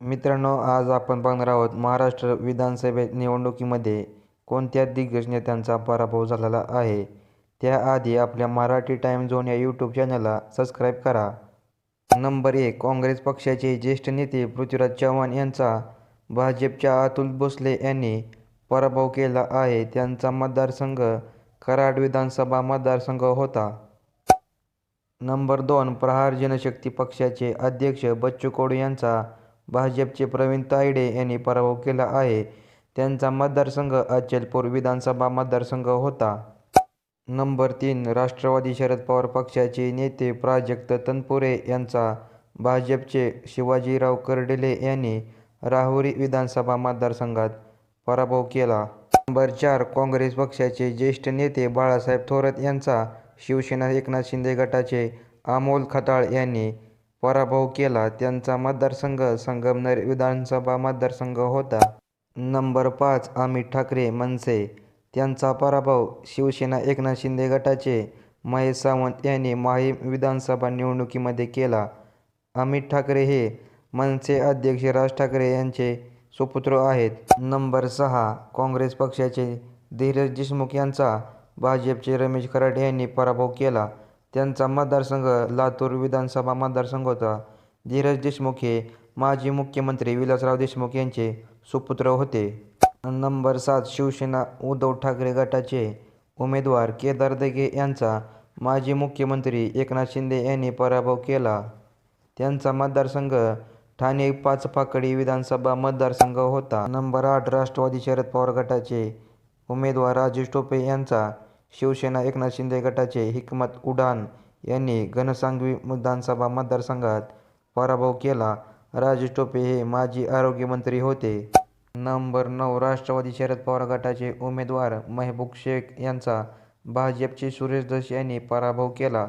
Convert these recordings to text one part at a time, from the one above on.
मित्रांनो आज आपण बघणार आहोत महाराष्ट्र विधानसभेत निवडणुकीमध्ये कोणत्या दिग्गज नेत्यांचा पराभव झालेला आहे? त्याआधी आपल्या मराठी टाईम झोन या यूट्यूब चॅनलला सबस्क्राईब करा. नंबर एक काँग्रेस पक्षाचे ज्येष्ठ नेते पृथ्वीराज चव्हाण यांचा भाजपच्या अतुल भोसले यांनी पराभव केला आहे. त्यांचा मतदारसंघ कराड विधानसभा मतदारसंघ होता. नंबर दोन प्रहार जनशक्ती पक्षाचे अध्यक्ष बच्चू कडू यांचा भाजपचे प्रवीण तायडे यांनी पराभव केला आहे. त्यांचा मतदारसंघ अचलपूर विधानसभा मतदारसंघ होता. नंबर तीन राष्ट्रवादी शरद पवार पक्षाचे नेते प्राजक्त तनपुरे यांचा भाजपचे शिवाजीराव कर्डिले यांनी राहुरी विधानसभा मतदारसंघात पराभव केला. नंबर चार काँग्रेस पक्षाचे ज्येष्ठ नेते बाळासाहेब थोरात यांचा शिवसेना एकनाथ शिंदे गटाचे अमोल खताळ यांनी पराभव केला. त्यांचा मतदारसंघ संगमनेर विधानसभा मतदारसंघ होता. नंबर पाच अमित ठाकरे मनसे. त्यांचा पराभव शिवसेना एकनाथ शिंदे गटाचे. महेश सावंत यांनी माहीम विधानसभा निवडणुकीमध्ये केला. अमित ठाकरे हे मनसे अध्यक्ष राज ठाकरे यांचे सुपुत्र आहेत. नंबर सहा काँग्रेस पक्षाचे धीरज देशमुख यांचा. भाजपचे रमेश खराडे यांनी पराभव केला. त्यांचा मतदारसंघ लातूर विधानसभा मतदारसंघ होता. धीरज देशमुख हे माजी मुख्यमंत्री विलासराव देशमुख यांचे सुपुत्र होते. नंबर सात शिवसेना उद्धव ठाकरे गटाचे उमेदवार केदार दगे यांचा माजी मुख्यमंत्री एकनाथ शिंदे यांनी पराभव केला. त्यांचा मतदारसंघ ठाणे पाचपाकडी विधानसभा मतदारसंघ होता. नंबर आठ राष्ट्रवादी शरद पवार गटाचे उमेदवार राजेश टोपे यांचा शिवसेना एकनाथ शिंदे गटाचे हिकमत उडान यांनी घनसांगवी विधानसभा मतदारसंघात पराभव केला. राजेश टोपे हे माजी आरोग्यमंत्री होते. नंबर नऊ राष्ट्रवादी शरद पवार गटाचे उमेदवार मेहबूब शेख यांचा भाजपचे सुरेश धस यांनी पराभव केला.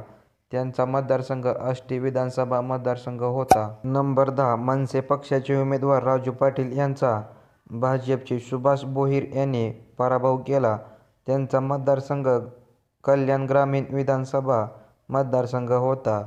त्यांचा मतदारसंघ आष्टी विधानसभा मतदारसंघ होता. नंबर दहा मनसे पक्षाचे उमेदवार राजू पाटील यांचा भाजपचे सुभाष बोहीर यांनी पराभव केला. त्यांचा मतदारसंघ कल्याण ग्रामीण विधानसभा मतदारसंघ होता.